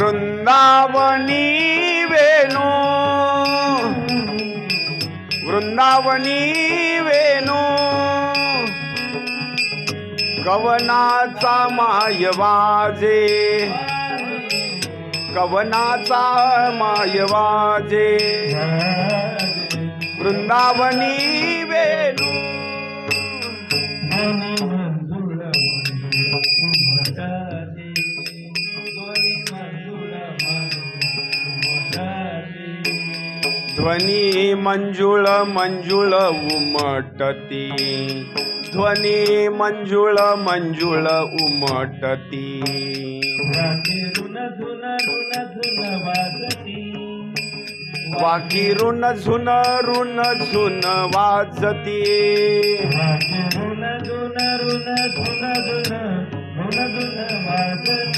वृंदावनी वेणू. वृंदावनी वेणू. कवनाचा माय वाजे. कवनाचा माय वाजे. वृंदावनी वेणू. ध्वनी मंजुळ मंजुळ उमटती. ध्वनी मंजुळ मंजुळ उमटती. वाकी रुन झुन रुन झुन वाजती. वाकी रुन झुन रुन झुन वाजती.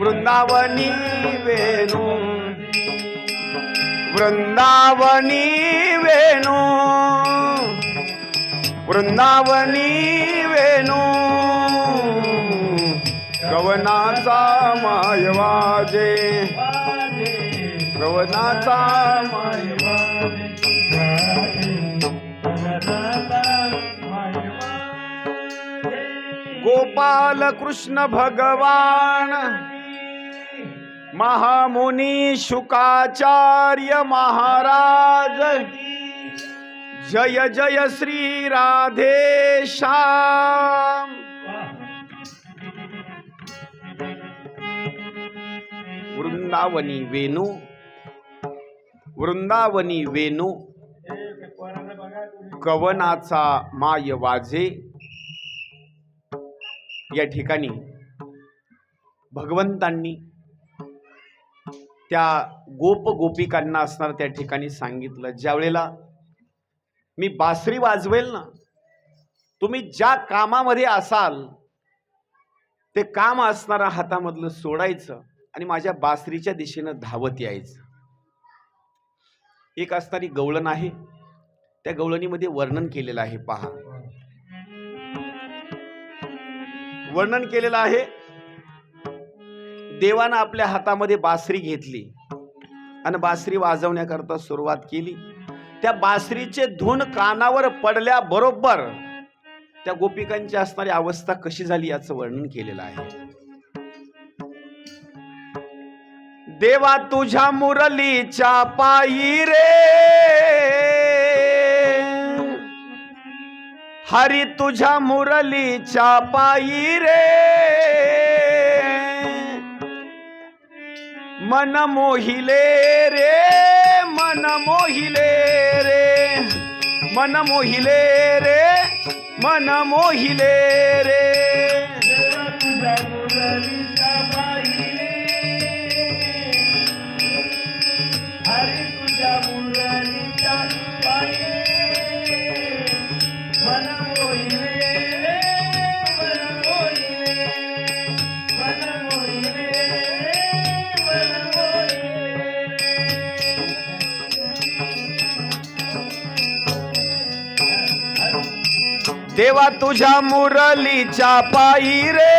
वृंदावनी वेणू वृंदावनी वेणू वृंदावनी वेणू गवनाचा माय वाजे गवनाचा माय गोपाल कृष्ण भगवान महामुनी शुकाचार्य महाराज जय जय श्री राधे श्याम। वृंदावनी वेणू वृंदावनी वेणू कवनाचा माय वाजे या ठिकाणी भगवंतांनी त्या गोप गोपिकांना असणार त्या ठिकाणी सांगितलं. ज्यावेळेला मी बासरी वाजवेल ना तुम्ही ज्या कामामध्ये असाल ते काम असणारा हातामधलं सोडायचं आणि माझ्या बासरीच्या दिशेनं धावत यायचं. एक असणारी गवळण आहे त्या गवळणीमध्ये वर्णन केलेलं आहे पहा. वर्णन केलेलं आहे. देवानं आपल्या हातामध्ये बासरी घेतली. आणि बासरी वाजवण्याकरता सुरुवात केली. त्या बासरीचे धून कानावर पडल्याबरोबर त्या गोपिकांची असणारी अवस्था कशी झाली याचं वर्णन केलेलं आहे. देवा तुझ्या मुरलीच्या पायी रे! हरी तुझ्या मुरलीच्या पायी रे. मन मोहिले रे मन मोहिले रे. मन मोहिले रे मन मोहिले रे. देवा तुझ्या मुरलीच्या पायी रे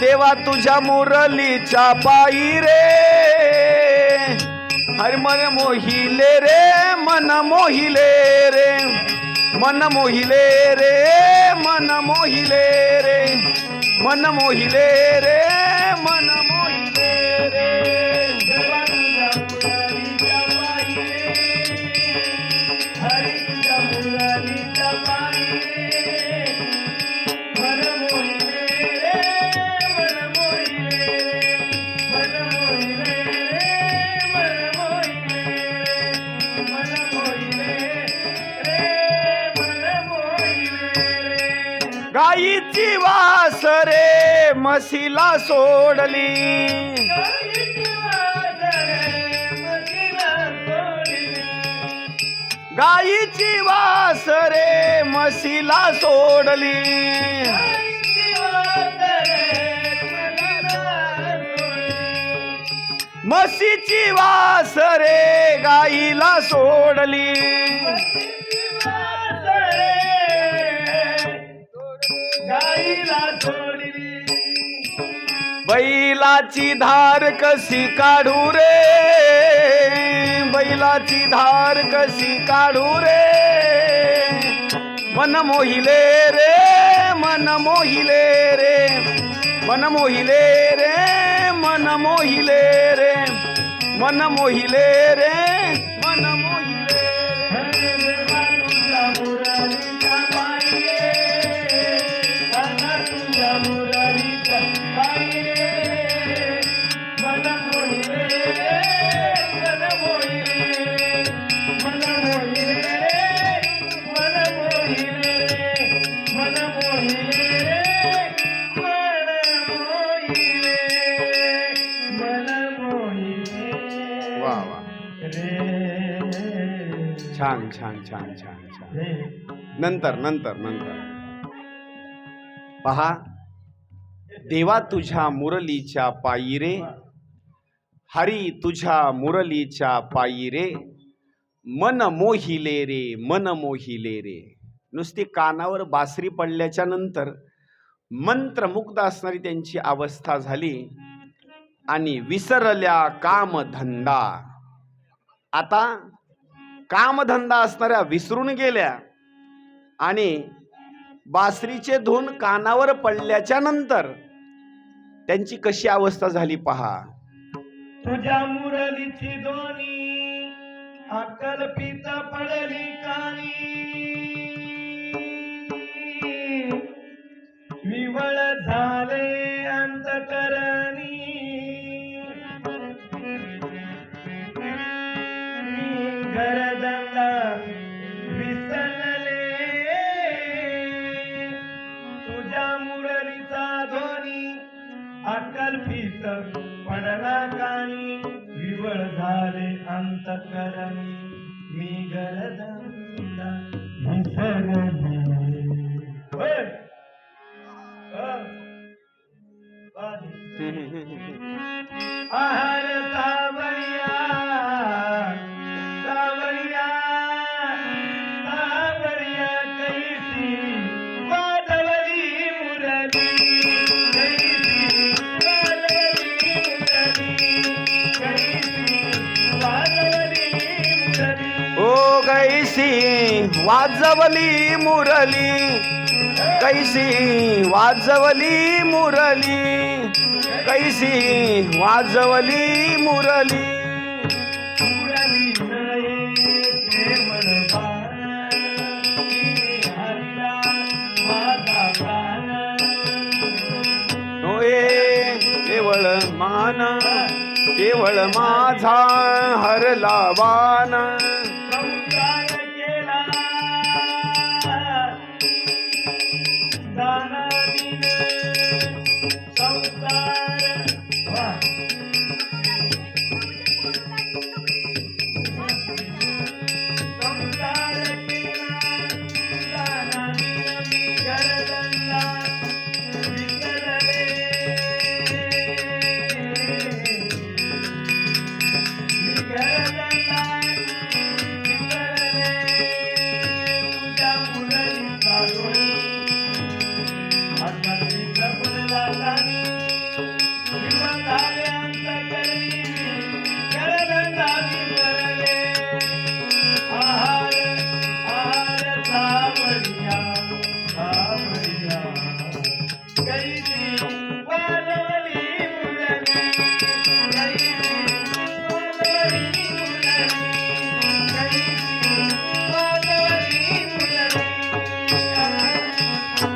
देवा तुझ्या मुरलीच्या पायी रे हर मन मोहिले रे मन मोहिले रे. मन मोहिले रे मन मोहिले रे. मन मोहिले रे मन गाईची वास रे म्हशीला सोडली. गाईची वास रे म्हशीला सोडली. म्हशीची वास रे गाईला सोडली बैलाची धार कशी काढू रे? बैलाची धार कशी काढू रे? मन मोहिले रे मन मोहिले रे. मन मोहिले रे मन मोहिले रे. मन मोहिले रे मन मोहिले रे. छान छान छान छान छान. नंतर नंतर नंतर. पहा. देवा तुझ्या मुरलीच्या पायी रे. हरी तुझ्या मुरलीच्या पायी रे. मन मोहिले रे मन मोहिले रे. नुसती कानावर बासरी पडल्याच्या नंतर मंत्रमुग्ध असणारी त्यांची अवस्था झाली आणि विसरल्या कामधंदा. आता कामधंदा असणाऱ्या विसरून गेल्या आणि बासरीचे धून कानावर पडल्याच्या नंतर त्यांची कशी अवस्था झाली पहा. तुझ्या मुरलीची दोनी अक्कल पिता पडली कानी. विवळ झाले अंतकरण विवळ झाले अंतकरणी मी गरदंडा विसरले आहार सावरिया सावरिया सावरिया कैसी वादवली मुरली. वाजवली मुरली. कैसी वाजवली मुरली. कैसी वाजवली मुरली. केवळ माझा केवळ मान केवळ माझा हरला वान. मी घरदंडा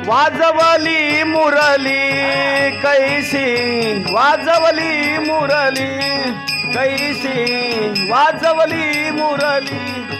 वाजवली मुरली कैसी वाजवली मुरली कैसी वाजवली मुरली.